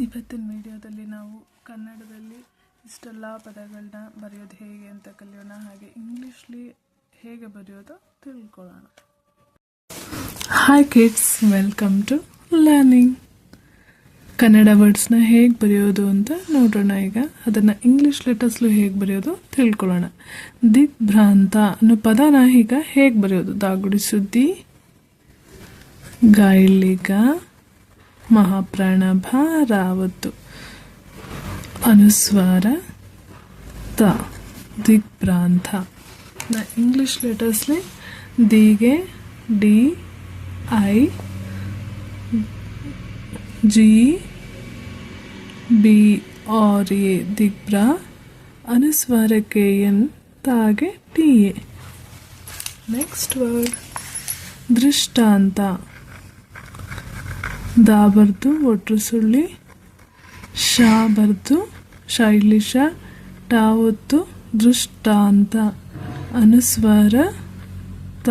ಇವತ್ತಿನ ವಿಡಿಯೋದಲ್ಲಿ ನಾವು ಕನ್ನಡದಲ್ಲಿ ಇಷ್ಟೆಲ್ಲ ಪದಗಳನ್ನ ಬರೆಯೋದು ಹೇಗೆ ಅಂತ ಕಲಿಯೋಣ, ಹಾಗೆ ಇಂಗ್ಲೀಷ್ಲಿ ಹೇಗೆ ಬರೆಯೋದು ತಿಳ್ಕೊಳ್ಳೋಣ. Hi kids welcome to learning Kannada ವರ್ಡ್ಸ್ನ ಹೇಗೆ ಬರೆಯೋದು ಅಂತ ನೋಡೋಣ ಈಗ. ಅದನ್ನು ಇಂಗ್ಲೀಷ್ ಲೆಟರ್ಸ್ಲು ಹೇಗೆ ಬರೆಯೋದು ತಿಳ್ಕೊಳ್ಳೋಣ. ದಿಗ್ಭ್ರಾಂತ ಅನ್ನೋ ಪದನ ಈಗ ಹೇಗೆ ಬರೆಯೋದು? ದಾಗುಡಿ ಸುದ್ದಿ ಗಾಳಿಗ ಮಹಾಪ್ರಾಣ ರಾವತ್ತು ಅನುಸ್ವಾರ ತ. ದಿಗ್ಭ್ರಾಂತ. ನ ಇಂಗ್ಲಿಷ್ ಲೆಟರ್ಸ್ಲಿ ದಿಗೆ, D, I, G, B, R, A, ದಿಗ್ಭ್ರಾ ಅನುಸ್ವಾರಕ್ಕೆ ಎನ್, ತಾಗೆ, ಟಿ, ಎ. ನೆಕ್ಸ್ಟ್ ವರ್ಡ್ ದೃಷ್ಟಾಂತ. ದಾ ಬರ್ದು ಒಟ್ರು ಸುಳ್ಳಿ ಶಾ ಬರ್ದು ಶಾ ಇಲ್ಲಿ ಶಾ ಟಾ ಒತ್ತು ದೃಷ್ಟಾಂತ, ಅನುಸ್ವಾರ, ತ.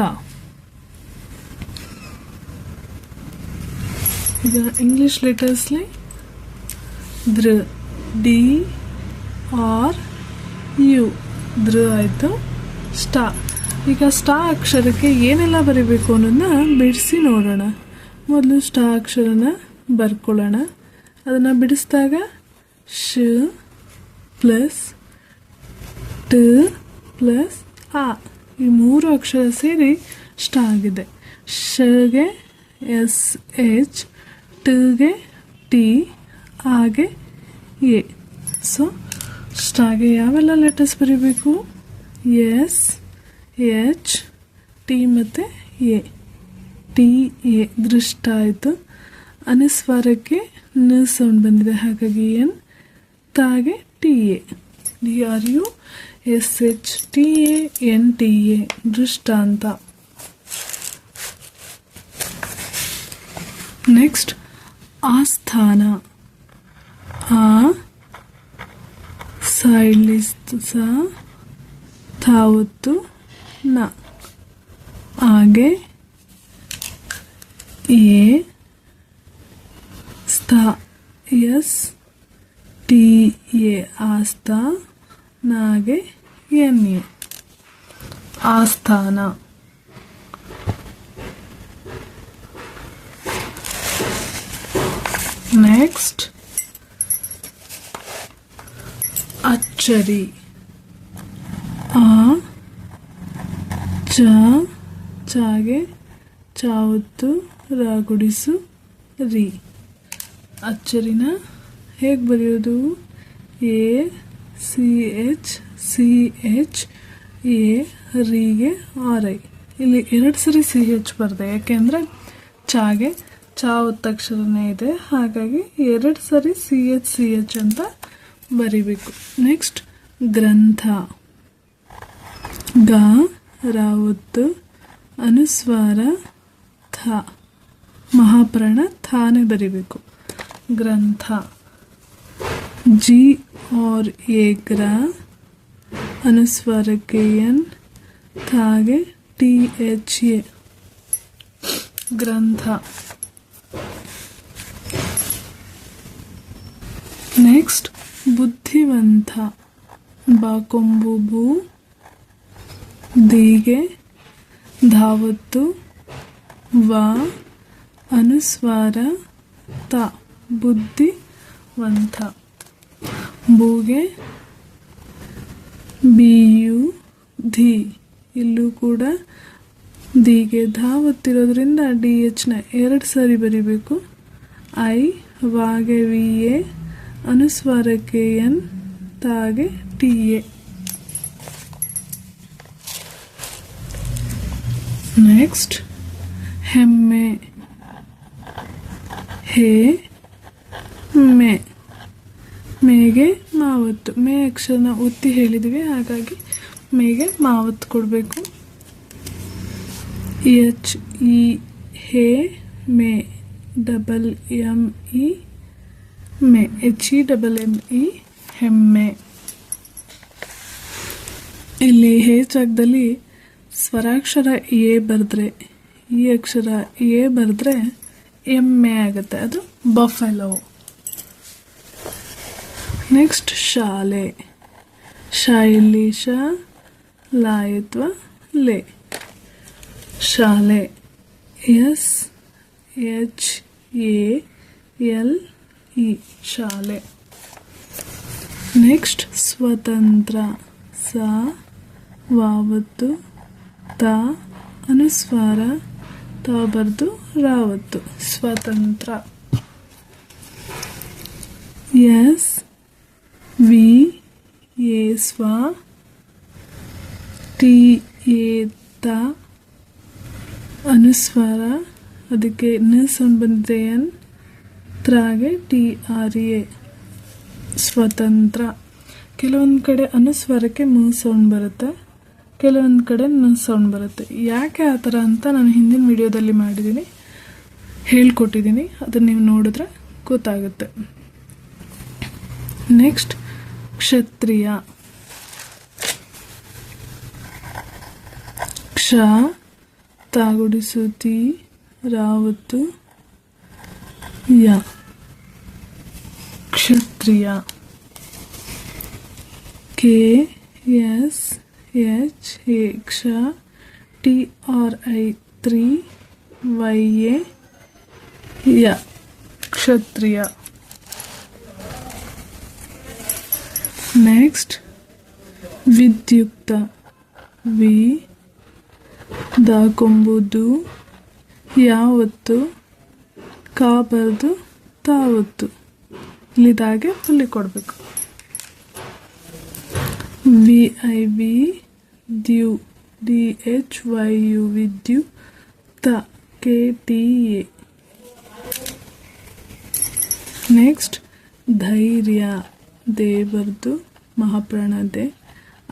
ಈಗ ಇಂಗ್ಲೀಷ್ ಲೆಟರ್ಸ್ಲಿ ದೃ ಡಿ, ಆರ್, ಯು. ದೃ ಆಯಿತು ಸ್ಟಾ ಈಗ ಸ್ಟಾ ಅಕ್ಷರಕ್ಕೆ ಏನೆಲ್ಲ ಬರೀಬೇಕು ಅನ್ನೋದನ್ನ ಬಿಡಿಸಿ ನೋಡೋಣ. ಮೊದಲು ಸ್ಟಾ ಅಕ್ಷರನ ಬರ್ಕೊಳ್ಳೋಣ. ಅದನ್ನು ಬಿಡಿಸಿದಾಗ ಶ ಪ್ಲಸ್ ಟ ಪ್ಲಸ್ ಆ. ಈ ಮೂರು ಅಕ್ಷರ ಸೇರಿ ಸ್ಟಾ ಆಗಿದೆ. ಶಗೆ ಎಸ್ ಎಚ್ ಟಗೆ ಟಿ ಆಗೆ ಎ. ಸೊ, ಸ್ಟಾಗೆ ಯಾವೆಲ್ಲ ಲೆಟರ್ಸ್ ಬರೀಬೇಕು? ಎಸ್ ಎಚ್ ಟಿ ಮತ್ತು ಎ. ಟಿ ಎ ದೃಷ್ಟ ಆಯಿತು. ಅನುಸ್ವಾರಕ್ಕೆ ನ ಸೌಂಡ್ ಬಂದಿದೆ. ಹಾಗಾಗಿ N, ತಾಗೆ T A. D R U S H T A N T A ದೃಷ್ಟ ಅಂತ. ನೆಕ್ಸ್ಟ್, ಆಸ್ಥಾನ. ಆ ಸೈಡ್ಲಿಸ್ತು ಸ, ತಾವತ್ತು ನ. ಹಾಗೆ ಎ ಸ್ಥಾ ಎಸ್ ಟಿ ಎ ಆಸ್ಥಾ ನಾಗೆ ಎನ್ ಎ ಆಸ್ಥಾನ ನೆಕ್ಸ್ಟ್ ಅಚ್ಚರಿ ಆ ಚ ಚಾಗೆ ಚಾವತ್ತು ರಾಗುಡಿಸು ರಿ. ಅಚ್ಚರಿನ ಹೇಗೆ ಬರೆಯೋದು? A, C, H C, H, A, ರಿಗೆ ಆರ್, ಐ. ಇಲ್ಲಿ ಎರಡು ಸರಿ ಸಿ, ಎಚ್ ಬರದೆ. ಯಾಕೆಂದರೆ ಚಾಗೆ ಚಾ ಒತ್ತಕ್ಷರನೇ ಇದೆ. ಹಾಗಾಗಿ ಎರಡು ಸರಿ ಸಿ, ಎಚ್ ಸಿ, ಎಚ್ ಅಂತ ಬರಿಬೇಕು. ನೆಕ್ಸ್ಟ್ ಗ್ರಂಥ. ಗ ರಾವತ್ತು ಅನುಸ್ವಾರ, ಥ. ಮಹಾಪ್ರಾಣ ಥಾನೆ ಬರಿಬೇಕು. ಗ್ರಂಥ. ಜಿ ಆರ್ ಎ ಗ್ರ. ಅನುಸ್ವಾರಕ್ಕೆ ಎನ್ ಥಾಗೆ ಟಿ ಎಚ್ ಎ. ಗ್ರಂಥ. ನೆಕ್ಸ್ಟ್, ಬುದ್ಧಿವಂತ. ಬಾಕೊಂಬು ದೀಗೆ. ಧಾವತ್ತು. ವ. ಅನುಸ್ವಾರ ತ ಬುದ್ಧಿವಂತ ಬೂಗೆ ಬಿಯು, ಧಿ. ಇಲ್ಲೂ ಕೂಡ ದಿಗೆ ಧಾವತ್ತಿರೋದ್ರಿಂದ ಡಿ ಎಚ್ನ ಎರಡು ಸಾರಿ ಬರಿಬೇಕು. ಐ, ವಾಗೆ ವಿ ಎ ಅನುಸ್ವಾರಕ್ಕೆ ಎನ್, ತಾಗೆ, ಟಿ ಎ. ನೆಕ್ಸ್ಟ್, ಹೆಮ್ಮೆ. ಹೇ, ಮೇ, ಮೇಗೆ ಮಾವತ್ತು. ಮೇ ಅಕ್ಷರನ ಒತ್ತಿ ಹೇಳಿದ್ವಿ, ಹಾಗಾಗಿ ಮೇಗೆ ಮಾವತ್ತು ಕೊಡಬೇಕು. ಎಚ್, ಇ, ಹೇ, ಮೇ, double M E, May, H, E, double M E, ಹೆಮ್ಮೆ. ಇಲ್ಲಿ ಹೇ ಜಾಗದಲ್ಲಿ ಸ್ವರಾಕ್ಷರ ಎ ಬರೆದ್ರೆ, ಈ ಅಕ್ಷರ ಎ ಬರೆದ್ರೆ ಎಮ್ಮೆ ಆಗುತ್ತೆ. ಅದು ಬಫೆಲೋ ನೆಕ್ಸ್ಟ್ ಶಾಲೆ. ಶೈಲಿ ಶ, ಲಾಯತ್ವ ಲೆ. ಶಾಲೆ. S, H, A, L, E. ಶಾಲೆ. ನೆಕ್ಸ್ಟ್ ಸ್ವತಂತ್ರ. ಸ, ವಾವತ್ತು, ತ, ಅನುಸ್ವಾರ ತ ಬರ್ದು ರಾವತ್ತು. ಸ್ವತಂತ್ರ. ಎಸ್, ವಿ, ಎ, ಸ್ವ, ಟಿ, ಎ, ತ, ಅನುಸ್ವಾರ. ಅದಕ್ಕೆ ನ ಸೌಂಡ್ ಬಂದಿದೆ ಎನ್? ತ್ರಾಗೆ, ಟಿ, ಆರ್, ಎ. ಸ್ವತಂತ್ರ. ಕೆಲವೊಂದು ಕಡೆ ಅನುಸ್ವಾರಕ್ಕೆ ಮೂ ಸೌಂಡ್ ಬರುತ್ತೆ. ಕೆಲವೊಂದು ಕಡೆ ಸೌಂಡ್ ಬರುತ್ತೆ. ಯಾಕೆ ಆ ಥರ ಅಂತ ನಾನು ಹಿಂದಿನ ವಿಡಿಯೋದಲ್ಲಿ ಮಾಡಿದ್ದೀನಿ ಹೇಳ್ಕೊಟ್ಟಿದ್ದೀನಿ ಅದನ್ನು ನೀವು ನೋಡಿದ್ರೆ ಗೊತ್ತಾಗುತ್ತೆ. ನೆಕ್ಸ್ಟ್ ಕ್ಷತ್ರಿಯ. ಕ್ಷ ತಾಗುಡಿಸುತಿ ರಾವತ್ತು, ಯ. ಕ್ಷತ್ರಿಯ. ಕೆ, ಎಸ್ ಎಚ್ ಎ ಕ್ಷ T R I three Y A ಯ ಕ್ಷತ್ರಿಯ ನೆಕ್ಸ್ಟ್ ವಿದ್ಯುಕ್ತ ವಿ ದಾಕೊಂಬುದು ಯಾವತ್ತು ಕಾಬರ್ದು ತಾವತ್ತು ಇಲ್ಲಿದಾಗೆ ಅಲ್ಲಿ ಕೊಡಬೇಕು. ವಿ ಐ ವಿ ದ್ಯು ಡಿ ಎಚ್ ವೈ ಯು ವಿದ್ಯು ತ ಕೆ ಟಿ ಎ ನೆಕ್ಸ್ಟ್ ಧೈರ್ಯ ದೇವರದು ಮಹಾಪ್ರಾಣದೆ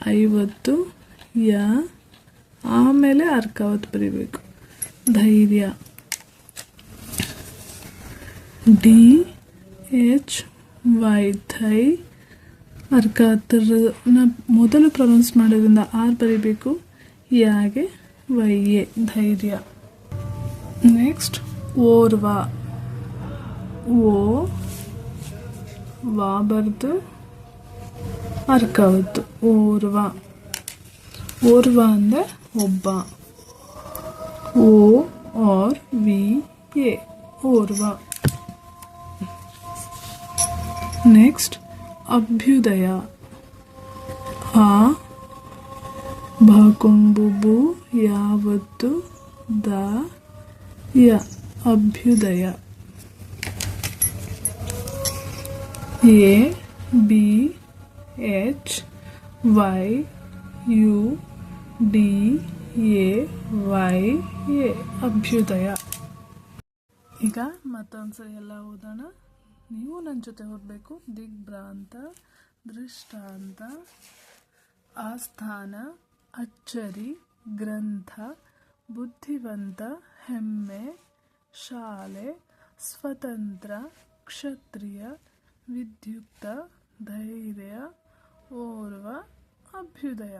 ಐವತ್ತು ಯ ಆಮೇಲೆ ಅರ್ಕಾವತ್ ಬರಿಬೇಕು. ಧೈರ್ಯ ಡಿ ಎಚ್ ವೈ ಥೈ ಅರ್ಕಾತ್ರನ ಮೊದಲು ಪ್ರೊನೌನ್ಸ್ ಮಾಡೋದ್ರಿಂದ ಆರ್ ಬರಿಬೇಕು ಯಾಗೆ ವೈ, ಎ, ಧೈರ್ಯ. ನೆಕ್ಸ್ಟ್, ಓರ್ವ. ಓ, ವಾ ಬರ್ದು ಅರ್ಕಾವತ್ತು. ಓರ್ವ. ಓರ್ವ ಅಂದರೆ ಒಬ್ಬ. ಓ, ಆರ್, ವಿ, ಎ, ಓರ್ವ. ನೆಕ್ಸ್ಟ್ ಅಭ್ಯುದಯ. ಆ ಭಕುಂಬುಬು ಯಾವತ್ತು ದ ಯ, ಅಭ್ಯುದಯ. A, B, H, Y, U, D, A, Y, A, ಅಭ್ಯುದಯ. ಈಗ ಮತ್ತೊಂದ್ಸರಿ ಎಲ್ಲ ಓದೋಣ. ನೀವು ನನ್ನ ಜೊತೆ ಹೋಗಬೇಕು ದಿಗ್ಭ್ರಾಂತ ದೃಷ್ಟಾಂತ ಆಸ್ಥಾನ, ಅಚ್ಚರಿ, ಗ್ರಂಥ, ಬುದ್ಧಿವಂತ, ಹೆಮ್ಮೆ, ಶಾಲೆ, ಸ್ವತಂತ್ರ, ಕ್ಷತ್ರಿಯ, ವಿದ್ಯುಕ್ತ, ಧೈರ್ಯ, ಓರ್ವ, ಅಭ್ಯುದಯ.